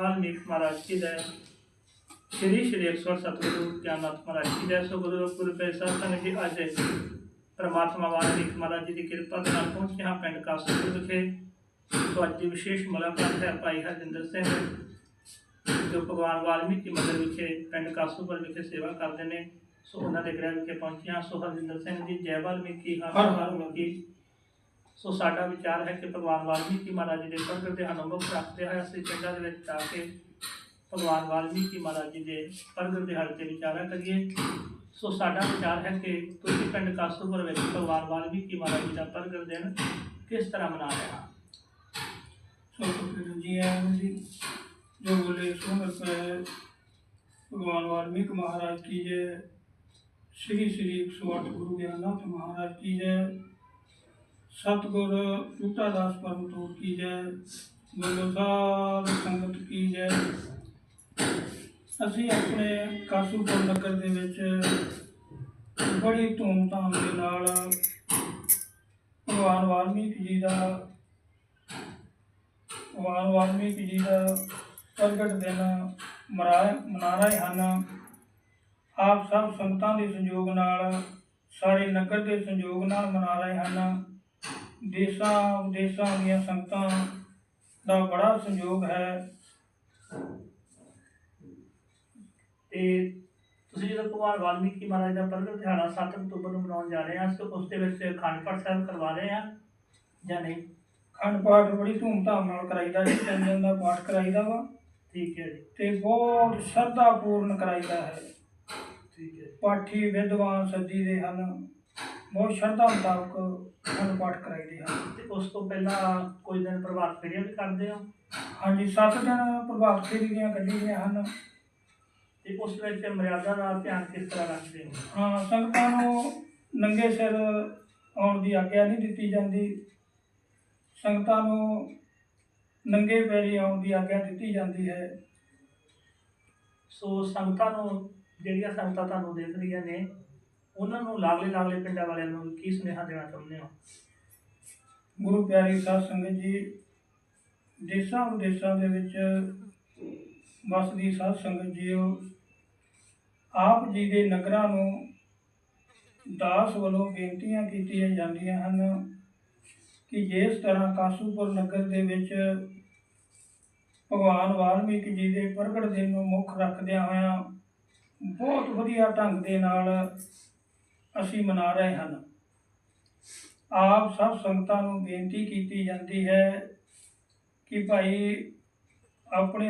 ਵਾਲਮੀਕ ਮਹਾਰਾਜ ਜੀ ਦਾ ਸ਼੍ਰੀ ਸ਼੍ਰੀ 108 ਗਿਆਨਨਾਥ ਮਹਾਰਾਜ ਜੀ ਦਾ ਸੋ ਗੁਰੂ ਗੁਰਪ੍ਰੀਤ ਸਾਹਿਬ ਸੰਗਤ ਜੀ, ਅੱਜ ਪਰਮਾਤਮਾ ਵਾਲਮੀਕ ਮਹਾਰਾਜ ਜੀ ਦੀ ਕਿਰਪਾ ਦੇ ਨਾਲ ਪਹੁੰਚੇ ਹਾਂ ਪਿੰਡ ਕਾਸੂਪੁਰ ਵਿਖੇ। ਸੋ ਅੱਜ ਦੀ ਵਿਸ਼ੇਸ਼ ਮੁਲਾਕਾਤ ਹੈ ਭਾਈ ਹਰਜਿੰਦਰ ਸਿੰਘ, ਜੋ ਭਗਵਾਨ ਵਾਲਮੀਕੀ ਮੰਦਿਰ ਵਿਖੇ ਪਿੰਡ ਕਾਸੂਪੁਰ ਵਿਖੇ ਸੇਵਾ ਕਰਦੇ ਨੇ। ਸੋ ਉਹਨਾਂ ਦੇ ਗ੍ਰਹਿ ਵਿਖੇ ਪਹੁੰਚੇ ਹਾਂ। ਸੋ ਹਰਜਿੰਦਰ ਸਿੰਘ ਜੀ, ਜੈ ਵਾਲਮੀਕੀ, ਹਰ ਹਰ ਵਾਲਮੀਕੀ ਸੋ ਸਾਡਾ ਵਿਚਾਰ ਹੈ ਕਿ ਭਗਵਾਨ ਵਾਲਮੀਕੀ ਮਹਾਰਾਜ ਜੀ ਦੇ ਪ੍ਰਗਟ ਦੇ ਅਨੁਭਵ ਰੱਖਦੇ ਹੋਏ ਅਸੀਂ ਪਿੰਡਾਂ ਦੇ ਵਿੱਚ ਜਾ ਕੇ ਭਗਵਾਨ ਵਾਲਮੀਕੀ ਮਹਾਰਾਜ ਜੀ ਦੇ ਪ੍ਰਗਟ ਦਿਹਾੜੇ ਤੇ ਵਿਚਾਰਾ ਕਰੀਏ। ਸੋ ਸਾਡਾ ਵਿਚਾਰ ਹੈ ਕਿ ਤੁਸੀਂ ਪਿੰਡ ਕਾਸੂਪੁਰ ਵਿੱਚ ਭਗਵਾਨ ਵਾਲਮੀਕੀ ਮਹਾਰਾਜ ਜੀ ਦਾ ਪ੍ਰਗਟ ਦਿਨ ਕਿਸ ਤਰ੍ਹਾਂ ਮਨਾ ਰਹੇ ਹੋ? ਸਤਿਗੁਰੂ ਜੀ ਆਇਆਂ ਜੀ, ਜੋ ਬੋਲੇ ਸੋ ਮਿਲ ਪਏ ਭਗਵਾਨ ਵਾਲਮੀਕ ਮਹਾਰਾਜ ਕੀ ਜੈ ਸ੍ਰੀ ਸ੍ਰੀ 108 ਗੁਰੂ ਗਿਆਨਨਾਥ ਮਹਾਰਾਜ ਕੀ ਜੈ ਸਤਿਗੁਰ ਟੂਟਾ ਦਾਸ ਪਰਮ ਤੋਰ ਕੀ ਜੈ, ਬੋਲੋ ਸਾਹਿਬ ਸੰਗਤ ਕੀ ਜੈ। ਅਸੀਂ ਆਪਣੇ ਕਾਸੂਪੁਰ ਨਗਰ ਦੇ ਵਿੱਚ ਬੜੀ ਧੂਮਧਾਮ ਦੇ ਨਾਲ ਭਗਵਾਨ ਵਾਲਮੀਕ ਜੀ ਦਾ, ਭਗਵਾਨ ਵਾਲਮੀਕ ਜੀ ਦਾ ਪ੍ਰਗਟ ਦਿਨ ਮਰਾ ਮਨਾ ਰਹੇ ਹਨ। ਆਪ ਸਭ ਸੰਗਤਾਂ ਦੇ ਸੰਯੋਗ ਨਾਲ, ਸਾਰੇ ਨਗਰ ਦੇ ਸੰਯੋਗ ਨਾਲ ਮਨਾ ਰਹੇ ਹਨ। ਦੇਸ਼ਾਂ ਵਿਦੇਸ਼ਾਂ ਦੀਆਂ ਸੰਗਤਾਂ ਦਾ ਬੜਾ ਸੰਯੋਗ ਹੈ। ਤੇ ਤੁਸੀਂ ਜਦੋਂ ਭਗਵਾਨ ਵਾਲਮੀਕੀ ਮਹਾਰਾਜ ਦਾ ਪ੍ਰਗਟ ਦਿਹਾੜਾ 7 ਅਕਤੂਬਰ ਨੂੰ ਮਨਾਉਣ ਜਾ ਰਹੇ ਹਾਂ ਸੋ ਉਸ ਦੇ ਵਿੱਚ ਅਖੰਡ ਪਾਠ ਸਾਹਿਬ ਕਰਵਾ ਰਹੇ ਹਾਂ ਜਾਂ ਨਹੀਂ? ਖੰਡ ਪਾਠ ਬੜੀ ਧੂਮਧਾਮ ਨਾਲ ਕਰਾਈਦਾ ਜੀ ਤਿੰਨ ਦਿਨ ਦਾ ਪਾਠ ਕਰਾਈਦਾ ਵਾ। ਠੀਕ ਹੈ ਜੀ। ਤੇ ਬਹੁਤ ਸ਼ਰਧਾ ਪੂਰਨ ਕਰਾਈਦਾ ਹੈ। ਠੀਕ ਹੈ ਪਾਠੀ ਵਿਦਵਾਨ ਸੱਜੀ ਦੇ ਹਨ। ਬਹੁਤ ਸ਼ਰਧਾ ਮੁਤਾਬਕ ਖੰਡ ਪਾਠ ਕਰਾਈਦੇ ਹਨ ਤੇ ਉਸ ਤੋਂ ਪਹਿਲਾਂ ਕੋਈ ਦਿਨ ਪ੍ਰਭਾਤ ਫੇਰੀਆਂ ਵੀ ਕਰਦੇ ਹੋ? ਹਾਂਜੀ ਸੱਤ ਦਿਨ ਪ੍ਰਭਾਤ ਫੇਰੀ ਦੀਆਂ ਕੱਢੀਆਂ ਹਨ। ਤੇ ਉਸ ਵਿੱਚ ਮਰਿਆਦਾ ਦਾ ਧਿਆਨ ਕਿਸ ਤਰ੍ਹਾਂ ਰੱਖਦੇ ਹੋ? ਹਾਂ ਸੰਗਤਾਂ ਨੂੰ ਨੰਗੇ ਸਿਰ ਆਉਣ ਦੀ ਆਗਿਆ ਨਹੀਂ ਦਿੱਤੀ ਜਾਂਦੀ। ਸੰਗਤਾਂ ਨੂੰ ਨੰਗੇ ਪੈਰੀ ਆਉਣ ਦੀ ਆਗਿਆ ਦਿੱਤੀ ਜਾਂਦੀ ਹੈ। ਸੋ ਸੰਗਤਾਂ ਨੂੰ ਜਿਹੜੀਆਂ ਸੰਗਤਾਂ ਤੁਹਾਨੂੰ ਦੇਖ ਰਹੀਆਂ ਨੇ ਉਹਨਾਂ ਨੂੰ ਲਾਗਲੇ ਲਾਗਲੇ ਪਿੰਡਾਂ ਵਾਲਿਆਂ ਨੂੰ ਕੀ ਸੁਨੇਹਾ ਦੇਣਾ ਚਾਹੁੰਦੇ ਹੋ? ਗੁਰੂ ਪਿਆਰੀ ਸਾਧ ਸੰਗਤ ਜੀ, ਦੇਸ਼ਾਂ ਵਿਦੇਸ਼ਾਂ ਦੇ ਵਿੱਚ ਵਸਦੀ ਸਾਧ ਸੰਗਤ ਜੀਓ, ਆਪ ਜੀ ਦੇ ਨਗਰਾਂ ਨੂੰ ਦਾਸ ਵੱਲੋਂ ਬੇਨਤੀਆਂ ਕੀਤੀਆਂ ਜਾਂਦੀਆਂ ਹਨ ਕਿ ਜਿਸ ਤਰ੍ਹਾਂ ਕਾਸੂਪੁਰ ਨਗਰ ਦੇ ਵਿੱਚ ਭਗਵਾਨ ਵਾਲਮੀਕ ਜੀ ਦੇ ਪ੍ਰਗਟ ਦਿਨ ਨੂੰ ਮੁੱਖ ਰੱਖਦਿਆਂ ਹੋਇਆਂ ਬਹੁਤ ਵਧੀਆ ਢੰਗ ਦੇ ਨਾਲ ਅਸੀਂ ਮਨਾ ਰਹੇ ਹਨ। ਆਪ ਸਭ ਸੰਗਤਾਂ ਨੂੰ ਬੇਨਤੀ ਕੀਤੀ ਜਾਂਦੀ ਹੈ ਕਿ ਭਾਈ ਆਪਣੇ